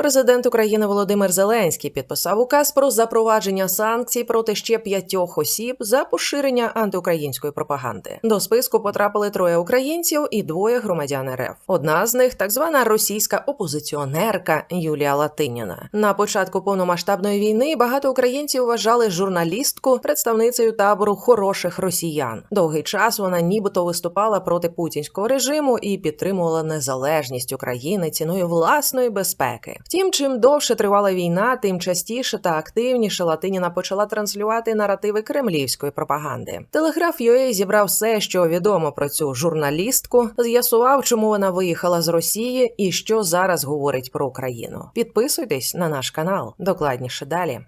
Президент України Володимир Зеленський підписав указ про запровадження санкцій проти ще п'ятьох осіб за поширення антиукраїнської пропаганди. До списку потрапили троє українців і двоє громадян РФ. Одна з них так звана російська опозиціонерка Юлія Латиніна. На початку повномасштабної війни багато українців вважали журналістку представницею табору хороших росіян. Довгий час вона нібито виступала проти путінського режиму і підтримувала незалежність України ціною власної безпеки. Втім, чим довше тривала війна, тим частіше та активніше Латиніна почала транслювати наративи кремлівської пропаганди. Телеграф UA зібрав все, що відомо про цю журналістку, з'ясував, чому вона виїхала з Росії і що зараз говорить про Україну. Підписуйтесь на наш канал. Докладніше далі.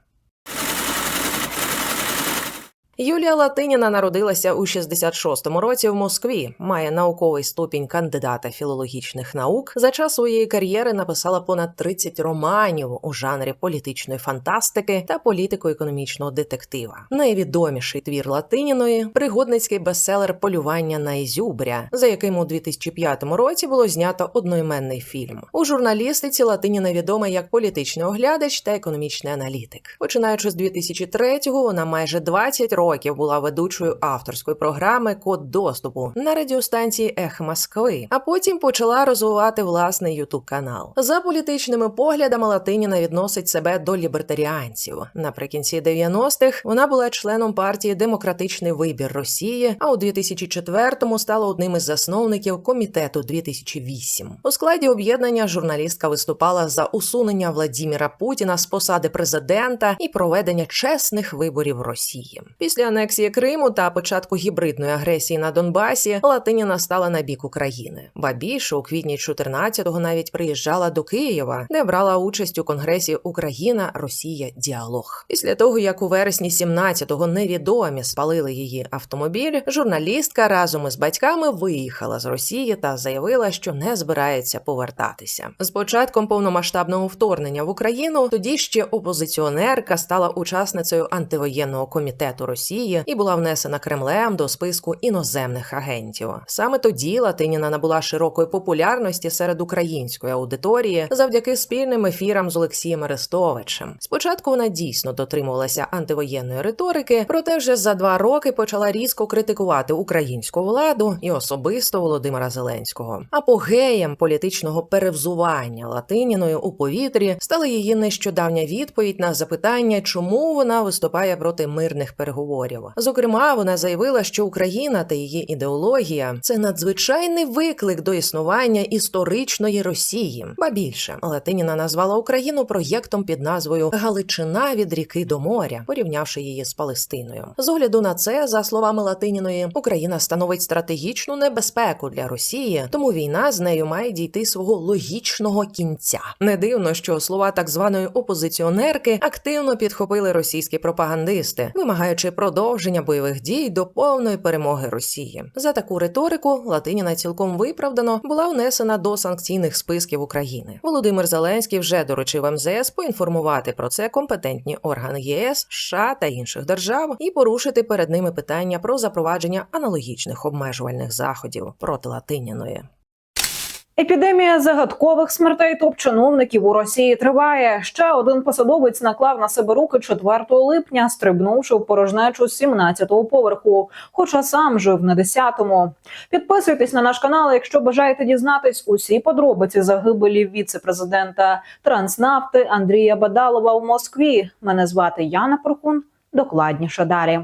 Юлія Латиніна народилася у 66-му році в Москві. Має науковий ступінь кандидата філологічних наук. За час своєї кар'єри написала понад 30 романів у жанрі політичної фантастики та політико-економічного детектива. Найвідоміший твір Латиніної пригодницький бестселер Полювання на Ізюбря, за яким у 2005 році було знято одноіменний фільм. У журналістиці Латиніна відома як політичний оглядач та економічний аналітик. Починаючи з 2003-го, вона майже 20 років була ведучою авторської програми Код доступу на радіостанції Ех Москви, а потім почала розвивати власний ютуб канал. За політичними поглядами Латиніна відносить себе до лібертаріанців. Наприкінці 90-х вона була членом партії Демократичний вибір Росії, а у 2004-му стала одним із засновників комітету 2008. У складі об'єднання журналістка виступала за усунення Владіміра Путіна з посади президента і проведення чесних виборів Росії. Після анексії Криму та початку гібридної агресії на Донбасі Латиніна стала на бік України. Ба більше у квітні 14-го навіть приїжджала до Києва, де брала участь у конгресі Україна, Росія, діалог. Після того як у вересні 17-го невідомі спалили її автомобіль, журналістка разом із батьками виїхала з Росії та заявила, що не збирається повертатися. З початком повномасштабного вторгнення в Україну тоді ще опозиціонерка стала учасницею антивоєнного комітету Росії і була внесена Кремлем до списку іноземних агентів. Саме тоді Латиніна набула широкої популярності серед української аудиторії завдяки спільним ефірам з Олексієм Арестовичем. Спочатку вона дійсно дотримувалася антивоєнної риторики, проте вже за два роки почала різко критикувати українську владу і особисто Володимира Зеленського. Апогеєм політичного перевзування Латиніною у повітрі стала її нещодавня відповідь на запитання, чому вона виступає проти мирних переговорів. Зокрема, вона заявила, що Україна та її ідеологія це надзвичайний виклик до існування історичної Росії. Ба більше Латиніна назвала Україну проєктом під назвою Галичина від ріки до моря, порівнявши її з Палестиною. З огляду на це, за словами Латиніної, Україна становить стратегічну небезпеку для Росії, тому війна з нею має дійти свого логічного кінця. Не дивно, що слова так званої опозиціонерки активно підхопили російські пропагандисти, вимагаючи продовження бойових дій до повної перемоги Росії. За таку риторику Латиніна цілком виправдано була внесена до санкційних списків України. Володимир Зеленський вже доручив МЗС поінформувати про це компетентні органи ЄС, США та інших держав і порушити перед ними питання про запровадження аналогічних обмежувальних заходів проти Латиніної. Епідемія загадкових смертей топ-чиновників у Росії триває. Ще один посадовець наклав на себе руки 4 липня, стрибнувши в порожнечу з 17-го поверху, хоча сам жив на 10-му. Підписуйтесь на наш канал, якщо бажаєте дізнатись усі подробиці загибелі віце-президента Транснафти Андрія Бадалова в Москві. Мене звати Яна Прохун. Докладніше далі.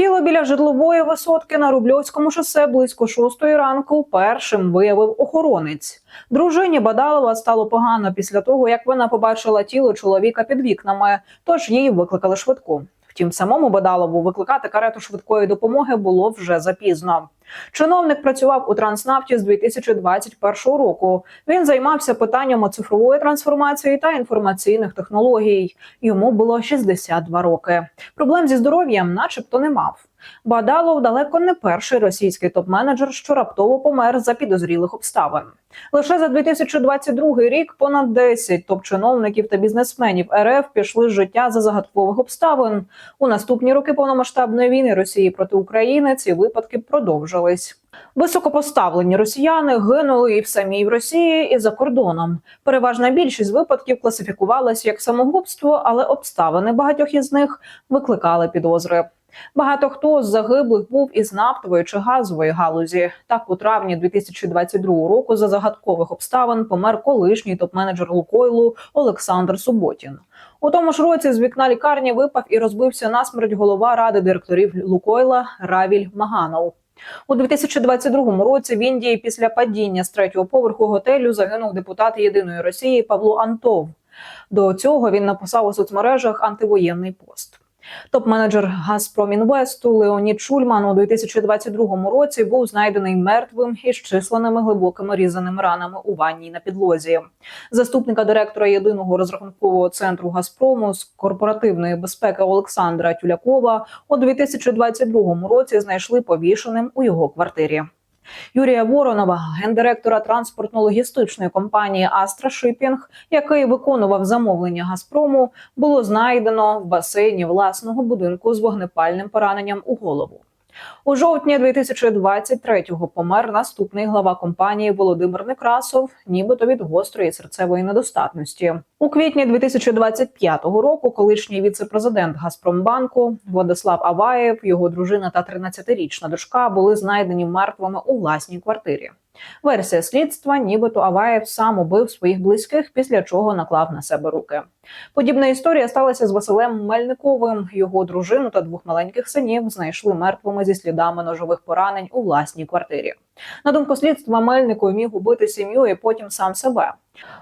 Тіло біля житлової висотки на Рубльовському шосе близько шостої ранку першим виявив охоронець. Дружині Бадалова стало погано після того, як вона побачила тіло чоловіка під вікнами, тож її викликали швидку. Втім, самому Бадалову викликати карету швидкої допомоги було вже запізно. Чиновник працював у Транснафті з 2021 року. Він займався питаннями цифрової трансформації та інформаційних технологій. Йому було 62 роки. Проблем зі здоров'ям, начебто, не мав. Бадалов далеко не перший російський топ-менеджер, що раптово помер за підозрілих обставин. Лише за 2022 рік понад 10 топ-чиновників та бізнесменів РФ пішли з життя за загадкових обставин. У наступні роки повномасштабної війни Росії проти України ці випадки продовжились. Високопоставлені росіяни гинули і в самій Росії, і за кордоном. Переважна більшість випадків класифікувалась як самогубство, але обставини багатьох із них викликали підозри. Багато хто з загиблих був із нафтової чи газової галузі. Так, у травні 2022 року за загадкових обставин помер колишній топ-менеджер Лукойлу Олександр Суботін. У тому ж році з вікна лікарні випав і розбився насмерть голова ради директорів Лукойла Равіль Маганов. У 2022 році в Індії після падіння з третього поверху готелю загинув депутат єдиної Росії Павло Антов. До цього він написав у соцмережах антивоєнний пост. Топ-менеджер Газпром Інвесту Леонід Шульман у 2022 році був знайдений мертвим із численними глибокими різаними ранами у ванній на підлозі. Заступника директора єдиного розрахункового центру Газпрому з корпоративної безпеки Олександра Тюлякова у 2022 році знайшли повішеним у його квартирі. Юрія Воронова, гендиректора транспортно-логістичної компанії Астра Шипінг, який виконував замовлення Газпрому, було знайдено в басейні власного будинку з вогнепальним пораненням у голову. У жовтні 2023-го помер наступний глава компанії Володимир Некрасов, нібито від гострої серцевої недостатності. У квітні 2025 року колишній віце-президент Газпромбанку Владислав Аваєв, його дружина та 13-річна дочка були знайдені мертвими у власній квартирі. Версія слідства, нібито Аваєв сам убив своїх близьких, після чого наклав на себе руки. Подібна історія сталася з Василем Мельниковим. Його дружину та двох маленьких синів знайшли мертвими зі слідами ножових поранень у власній квартирі. На думку слідства, Мельников міг убити сім'ю і потім сам себе.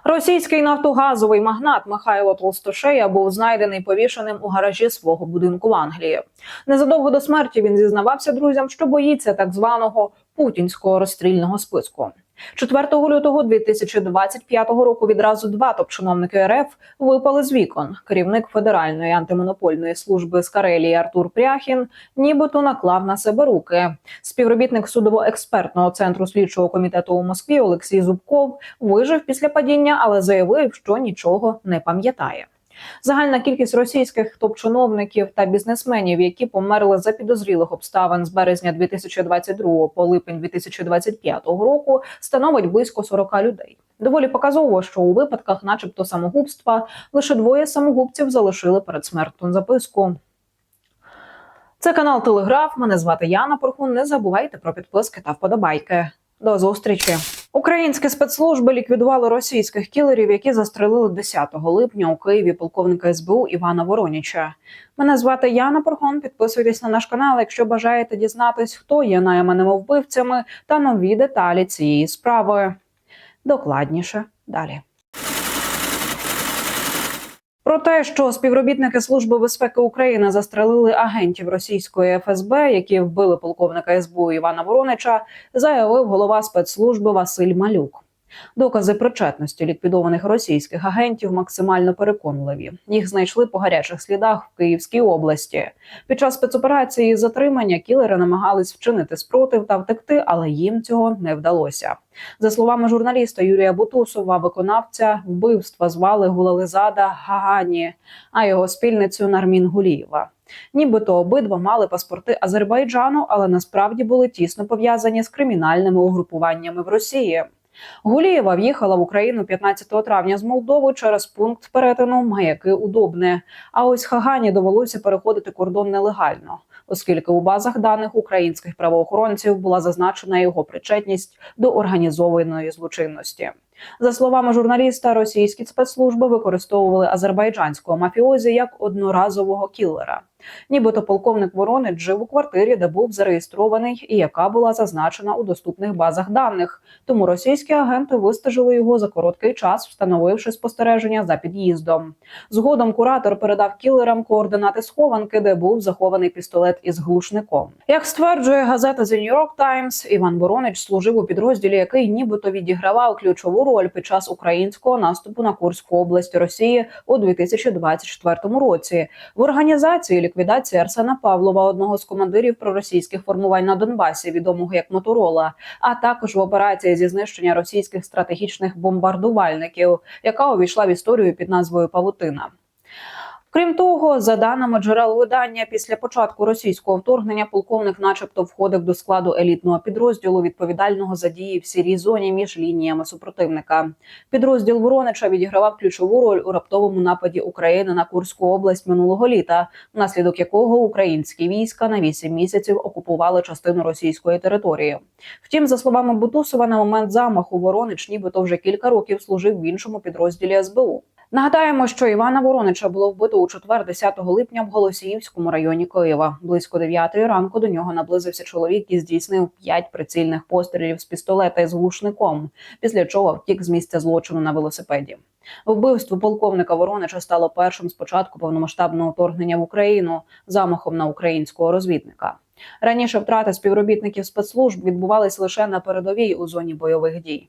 Російський нафтогазовий магнат Михайло Толстошея був знайдений повішеним у гаражі свого будинку в Англії. Незадовго до смерті він зізнавався друзям, що боїться так званого путінського розстрільного списку. 4 лютого 2025 року відразу два топ-чиновники РФ випали з вікон. Керівник Федеральної антимонопольної служби з Карелії Артур Пряхін нібито наклав на себе руки. Співробітник судово-експертного центру слідчого комітету у Москві Олексій Зубков вижив після падіння, але заявив, що нічого не пам'ятає. Загальна кількість російських топ-чиновників та бізнесменів, які померли за підозрілих обставин з березня 2022 по липень 2025 року, становить близько 40 людей. Доволі показово, що у випадках, начебто, самогубства, лише двоє самогубців залишили передсмертну записку. Це канал Телеграф. Мене звати Яна Порхун. Не забувайте про підписки та вподобайки. До зустрічі. Українські спецслужби ліквідували російських кілерів, які застрелили 10 липня у Києві полковника СБУ Івана Вороніча. Мене звати Яна Порхон. Підписуйтесь на наш канал, якщо бажаєте дізнатись, хто є найманими вбивцями та нові деталі цієї справи. Докладніше далі. Про те, що співробітники Служби безпеки України застрелили агентів російської ФСБ, які вбили полковника СБУ Івана Воронича, заявив голова спецслужби Василь Малюк. Докази причетності ліквідованих російських агентів максимально переконливі. Їх знайшли по гарячих слідах в Київській області. Під час спецоперації затримання кілери намагались вчинити спротив та втекти, але їм цього не вдалося. За словами журналіста Юрія Бутусова, виконавця вбивства звали Гулализада Гагані, а його спільницю Нармін Гулієва. Нібито обидва мали паспорти Азербайджану, але насправді були тісно пов'язані з кримінальними угрупуваннями в Росії. Гулієва в'їхала в Україну 15 травня з Молдови через пункт перетину Маяки Удобне. А ось Хагані довелося переходити кордон нелегально, оскільки у базах даних українських правоохоронців була зазначена його причетність до організованої злочинності. За словами журналіста, російські спецслужби використовували азербайджанського мафіозі як одноразового кілера. Нібито полковник Воронич жив у квартирі, де був зареєстрований, і яка була зазначена у доступних базах даних. Тому російські агенти вистежили його за короткий час, встановивши спостереження за під'їздом. Згодом куратор передав кілерам координати схованки, де був захований пістолет із глушником. Як стверджує газета The New York Times, Іван Воронич служив у підрозділі, який нібито відігравав ключову роль під час українського наступу на Курську область Росії у 2024 році. В організації ліквідації Арсена Павлова, одного з командирів проросійських формувань на Донбасі, відомого як Моторола, а також в операції зі знищення російських стратегічних бомбардувальників, яка увійшла в історію під назвою Павутина. Крім того, за даними джерел видання, після початку російського вторгнення полковник, начебто, входив до складу елітного підрозділу, відповідального за дії в сірій зоні між лініями супротивника. Підрозділ Воронича відігравав ключову роль у раптовому нападі України на Курську область минулого літа, внаслідок якого українські війська на 8 місяців окупували частину російської території. Втім, за словами Бутусова, на момент замаху Воронич нібито вже кілька років служив в іншому підрозділі СБУ. Нагадаємо, що Івана Воронича було вбито у четвер, 10 липня в Голосіївському районі Києва. Близько 9 ранку до нього наблизився чоловік і здійснив 5 прицільних пострілів з пістолета із глушником, після чого втік з місця злочину на велосипеді. Вбивство полковника Воронича стало першим з початку повномасштабного вторгнення в Україну замахом на українського розвідника. Раніше втрати співробітників спецслужб відбувались лише на передовій у зоні бойових дій.